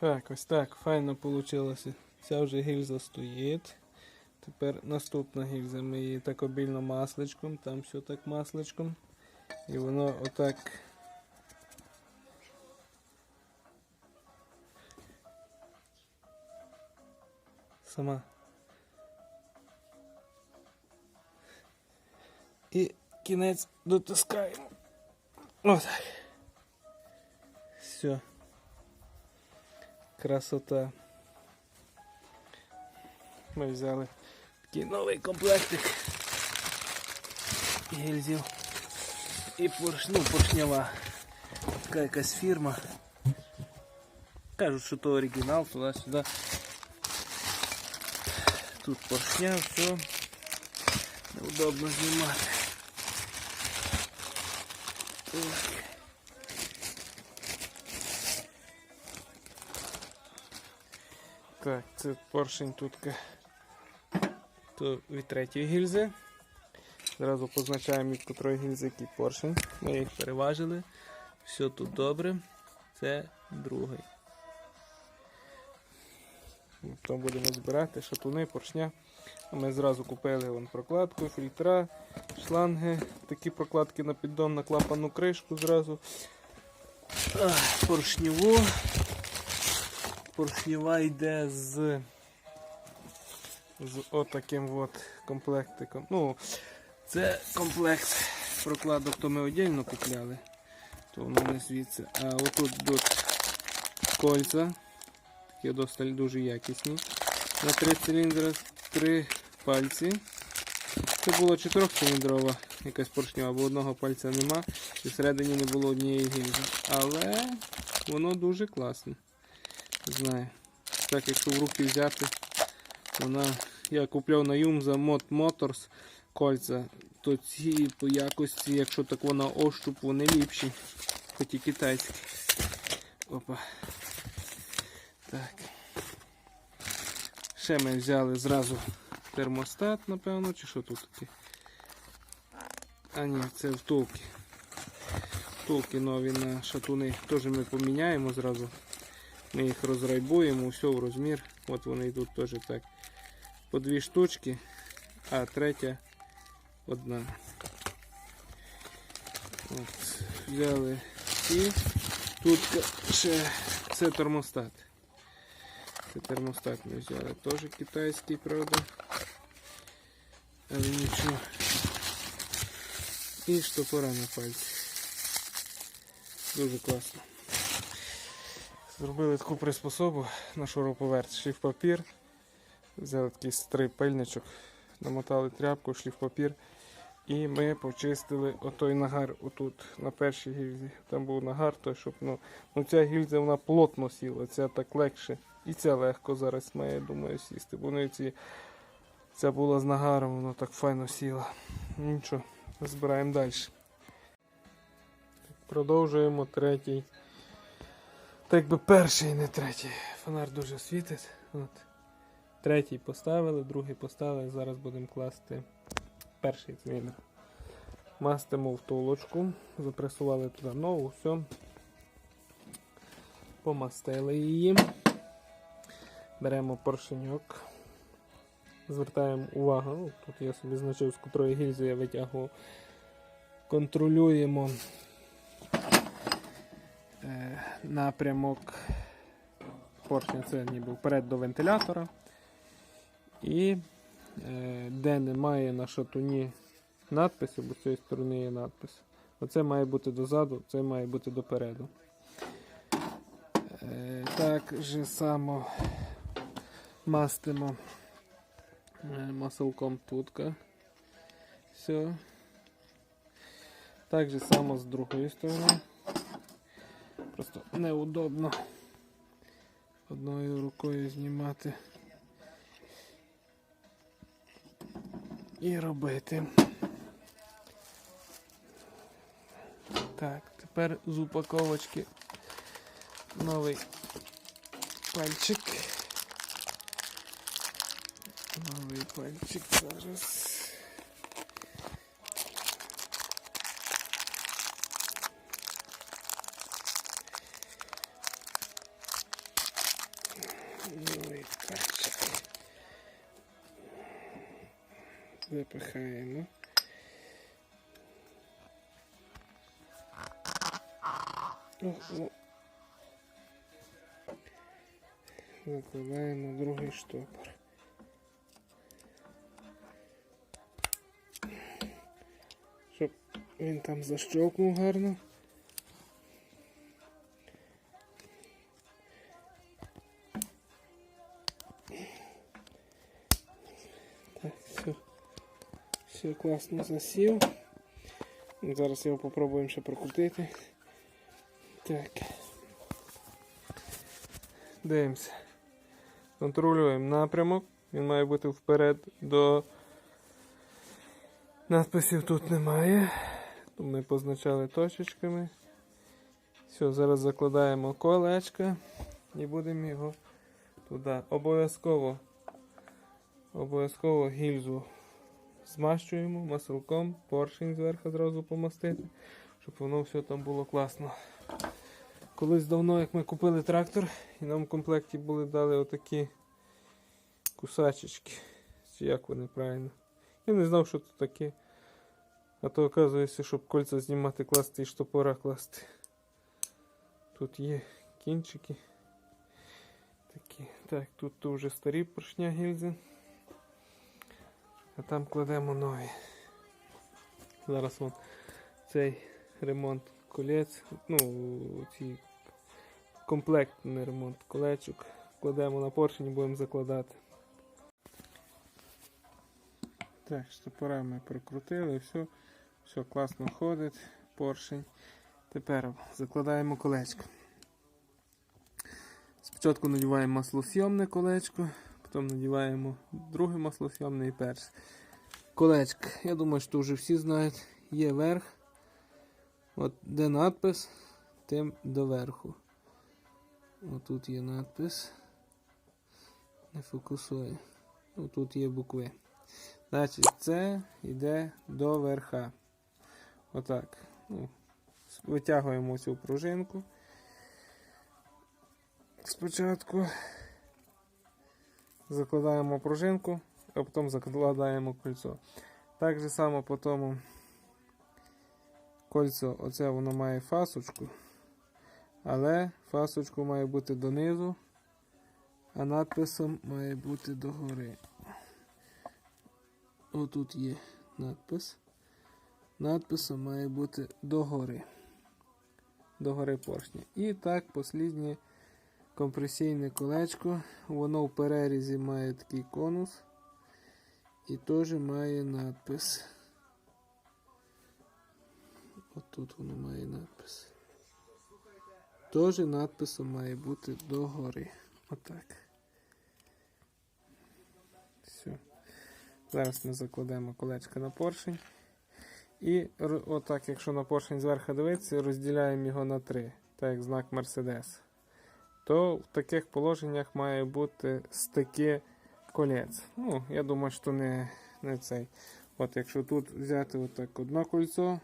Так, ось так, файно вийшло. Ця вже гільза стоїть. Тепер наступна гільза. Ми її так обільно масличком, там все так масличком. І воно отак. Сама. І кінець дотискаємо. Отак. Все. Красота. Ми взяли такий новий комплектик гільзів і порш... ну, поршнява. Така якась фірма. Кажуть, що то оригінал, туди-сюди. Тут поршня, все. Неудобно знімати. Так. Так, це поршень тут то від третьої гільзи. Зразу позначаємо від котрої гільзи який поршень. Ми їх переважили. Все тут добре. Це другий. Потім будемо збирати шатуни, поршня. Ми зразу купили вон прокладку, фільтра, шланги, такі прокладки на піддон, на клапану кришку зразу. А, Поршнева йде з, з отаким от комплектиком. Ну, це комплект прокладок, то ми віддільно купляли, то воно не звідси. А отут йдуть кольця, такі досить дуже якісні. На три циліндри, три пальці. Це було чотирьохциліндрова якась поршнева, бо одного пальця нема, і всередині не було однієї гільзи. Але воно дуже класне. Знаю. Так, якщо в руки взяти, вона. Я купляв на Юм за Mod Motors кольця, то ці по якості, якщо так вона ощуп, вони ліпші, хоч і китайські. Опа. Так. Ще ми взяли зразу термостат, напевно, чи що тут таке? А ні, це втулки. Втулки нові на шатуни. Теж ми поміняємо зразу. Ми їх розрайбуємо, все в розмір. От вони йдуть теж так. По дві штучки, а третя одна. От, взяли і тут ще це термостат. Це термостат ми взяли. Теж китайський, правда. Але нічого. І штопора на пальці. Дуже класно. Зробили таку приспособу на шуруповерт, шліфпапір. Взяли такий стрий пильничок, намотали тряпку, шліфпапір. І ми почистили отой нагар отут на першій гільзі. Там був нагар, той, щоб ну, ну ця гільза вона плотно сіла, ця так легше. І ця легко зараз має, думаю, сісти. Бо ну, ці, ця була з нагаром, воно так файно сіла. Нічого, збираємо далі. Продовжуємо третій. Так би перший, не третій. Фонар дуже світить. От. Третій поставили, другий поставили. Зараз будемо класти перший циліндр. Мастимо втулочку, запресували туди нову, все. Помастили її. Беремо поршеньок. Звертаємо увагу. Тут я собі значив, з котрої гільзи я витягував. Контролюємо напрямок поршня це ніби вперед до вентилятора. І е, де немає на шатуні надпису, бо з цієї сторони є надпис. Оце має бути дозаду, це має бути допереду. Е, так же само мастимо е, маселком тутка. Все. Так же само з другої сторони. Неудобно одною рукою знімати і робити. Так, тепер з упаковочки новий пальчик. Новий пальчик зараз. Випихаємо. О, о. Другий штопор. Щоб він там защелкнув гарно. Все класно засів. Зараз його попробуємо ще прокрутити. Так. Дивимося. Контролюємо напрямок. Він має бути вперед до надписів тут немає. Ми позначали точечками. Все, зараз закладаємо колечко і будемо його туди. Обов'язково обов'язково гільзу змащуємо маслком, поршень зверху зразу помастити, щоб воно все там було класно. Колись давно, як ми купили трактор, і нам в комплекті були дали отакі кусачечки. Чи як вони правильно. Я не знав, що це таке. А то оказується, щоб кольця знімати, класти і штопора класти. Тут є кінчики. Такі. Так, тут вже старі поршня гільзи. А там кладемо нові. Зараз вон цей ремонт колець, ну, ці комплектний ремонт колечок. Кладемо на поршень і будемо закладати. Так, штопора ми прокрутили, все, все класно ходить, поршень. Тепер закладаємо колечко. Спочатку надіваємо маслосйомне колечко, потім надіваємо друге маслосйомне і перше. Колечко. Я думаю, що вже всі знають. Є верх. От де надпис, тим доверху. Отут є надпис. Не фокусує. Отут є букви. Значить, це йде до верха. Отак. Ну, витягуємо цю пружинку. Спочатку закладаємо пружинку, а потім закладаємо кольцо. Так же само по тому кольцо, оце воно має фасочку, але фасочку має бути донизу, а надписом має бути догори. Отут є надпис. Надписом має бути догори. Догори поршня. І так, посліднє компресійне колечко. Воно в перерізі має такий конус. І теж має надпис. Отут воно має надпис. Теж надписом має бути догори. Отак. Все. Зараз ми закладемо колечко на поршень. І отак, якщо на поршень зверху дивитися, розділяємо його на три, так як знак Мерседес. То в таких положеннях має бути стики колець. Ну, я думаю, що не, не цей. От якщо тут взяти отак одне кольцо,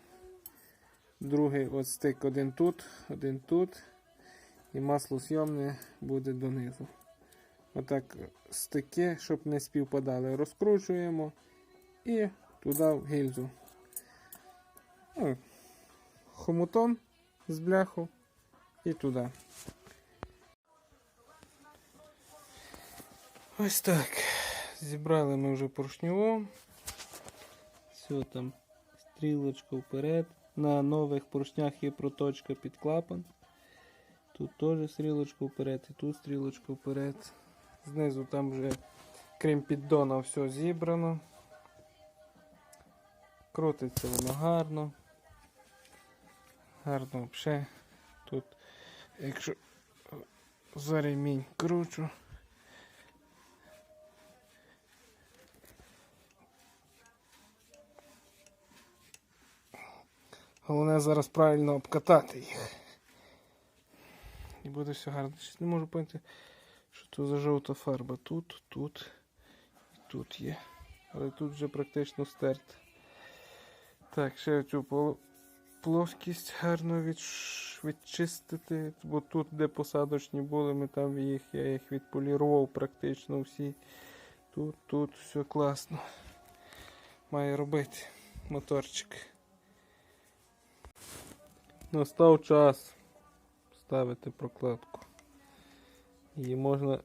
другий от стик один тут, один тут, і масло зйомне буде донизу. Отак стики, щоб не співпадали, розкручуємо і туди в гільзу. Ну, хомутом з бляху і туди. Ось так. Зібрали ми вже поршньову. Все там стрілочка вперед. На нових поршнях є проточка під клапан. Тут теж стрілочка вперед і тут стрілочка вперед. Знизу там вже крім піддона все зібрано. Крутиться воно гарно. Гарно взагалі. Тут, якщо за ремінь кручу. Головне зараз правильно обкатати їх. І буде все гарно. Не можу поняти, що це за жовта фарба. Тут, тут і тут є. Але тут вже практично стерт. Так, ще цю плоскість гарно відчистити, бо тут, де посадочні були, ми там їх, я їх відполірував практично всі. Тут, тут все класно. Має робити моторчик. Настав час ставити прокладку. Її можна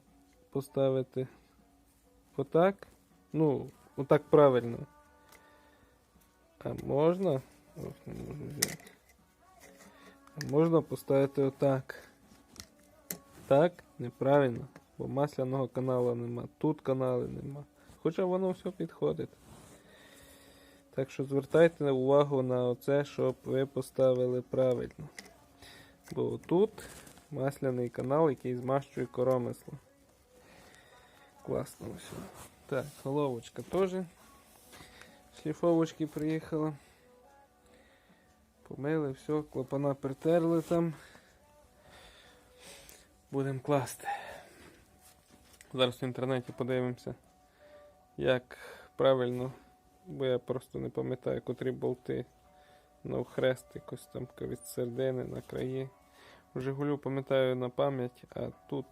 поставити отак. Ну, отак правильно. А можна. Ох, не можу взяти. А можна поставити отак. Так, неправильно. Бо масляного каналу нема. Тут канали нема. Хоча воно все підходить. Так що звертайте увагу на оце, щоб ви поставили правильно. Бо тут масляний канал, який змащує коромисло. Класно все. Так, головочка теж. Шліфовочки приїхала. Помили, все, клапана притерли там. Будемо класти. Зараз в інтернеті подивимося, як правильно, бо я просто не пам'ятаю, котрі болти навхрест, якось там від середини на краї. Жигулю пам'ятаю на пам'ять, а тут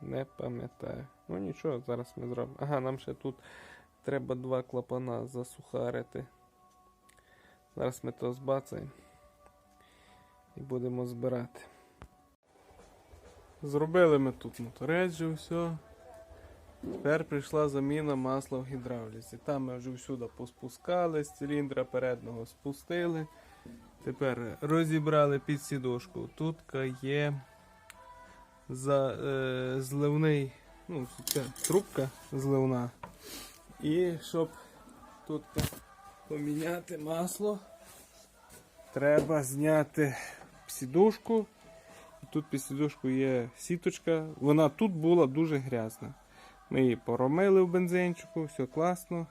не пам'ятаю. Ну нічого, зараз ми зробимо. Ага, нам ще тут треба два клапана засухарити. Зараз ми то збацаємо і будемо збирати. Зробили ми тут мотореджі, все. Тепер прийшла заміна масла в гідравліці. Там ми вже всюди поспускали, з циліндра переднього спустили. Тепер розібрали під сідушку. Тут є за, е, зливний, ну, трубка зливна. І щоб тут поміняти масло, треба зняти сідушку. Тут під сідушкою є сіточка. Вона тут була дуже грязна. Ми її поромили в бензинчику, все класно.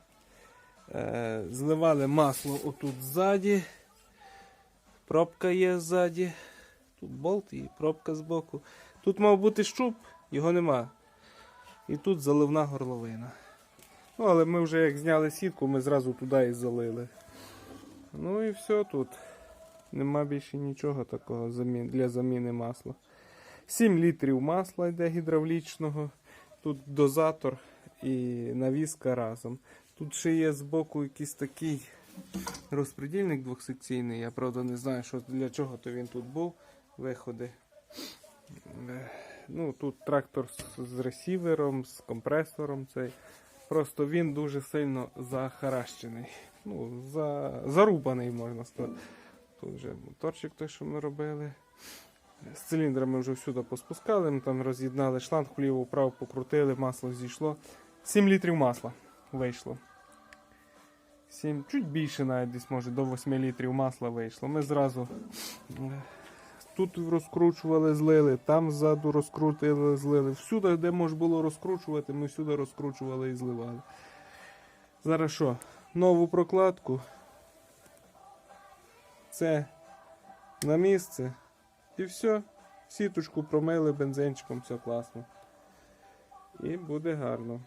Е, зливали масло отут ззаді. Пробка є ззаді. Тут болт і пробка збоку. Тут мав бути щуп, його нема. І тут заливна горловина. Ну, але ми вже як зняли сітку, ми зразу туди і залили. Ну і все тут. Нема більше нічого такого для заміни масла. 7 літрів масла йде гідравлічного. Тут дозатор і навіска разом. Тут ще є збоку якийсь такий розпредільник двохсекційний. Я правда не знаю, що, для чого то він тут був. Виходи. Е, Ну, тут трактор з, з ресівером, з компресором. Цей. Просто він дуже сильно захаращений. Ну, за, зарубаний, можна сказати. Тут вже моторчик той, що ми робили. З циліндрами вже всюди поспускали, ми там роз'єднали шланг, вліво вправо покрутили, масло зійшло. 7 літрів масла вийшло. 7, чуть більше навіть десь може до 8 літрів масла вийшло. Ми зразу е, тут розкручували, злили, там ззаду розкрутили, злили. Всюди, де можна було розкручувати, ми всюди розкручували і зливали. Зараз що? Нову прокладку. Це на місце. І все. Сіточку промили бензинчиком, все класно. І буде гарно.